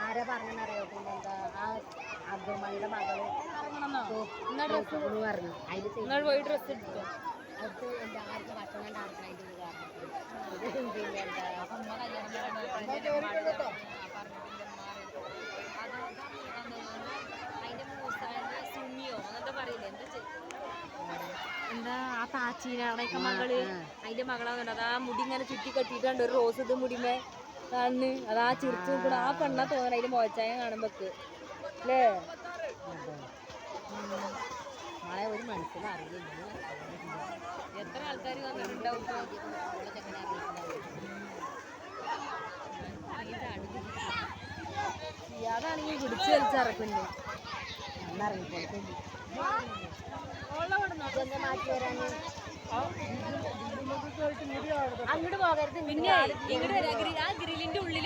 ആരാ പറഞ്ഞറിയോ പിന്നെ എന്താ ആ അബ്ദുമണിയുടെ മകൾ. പറഞ്ഞു. നിങ്ങൾ പോയി ഡ്രസ് എടുത്തോ? അത് എന്താ ആർക്ക് ഭക്ഷണം അതിന്റെ ഒരു കാരണം പിന്നെ എന്താ ആ താച്ചീനാണൊക്കെ മകൾ അതിന്റെ മകളാണ് അതാ മുടി ഇങ്ങനെ ചുറ്റി കെട്ടിട്ടുണ്ട് ഒരു റോസ് ഇത് മുടിമേ. കാണുന്നു അതാ ചിരിച്ചു കൂടെ ആ പെണ്ണ തോന്നണ അതിന്റെ മോച്ചായ കാണുമ്പോക്ക് അല്ലേ? നാളെ ഒരു മനസ്സിലും അറിയില്ല. എത്ര ആൾക്കാർ വന്നിട്ടുണ്ടാവും അതാണെങ്കിൽ പിടിച്ചു വലിച്ചിറക്കുന്നു ഇതെന്താ അങ്ങോട്ട് പോകരുത് പിന്നെ ഇങ്ങോട്ട് ആ ഗ്രില്ലിന്റെ ഉള്ളിൽ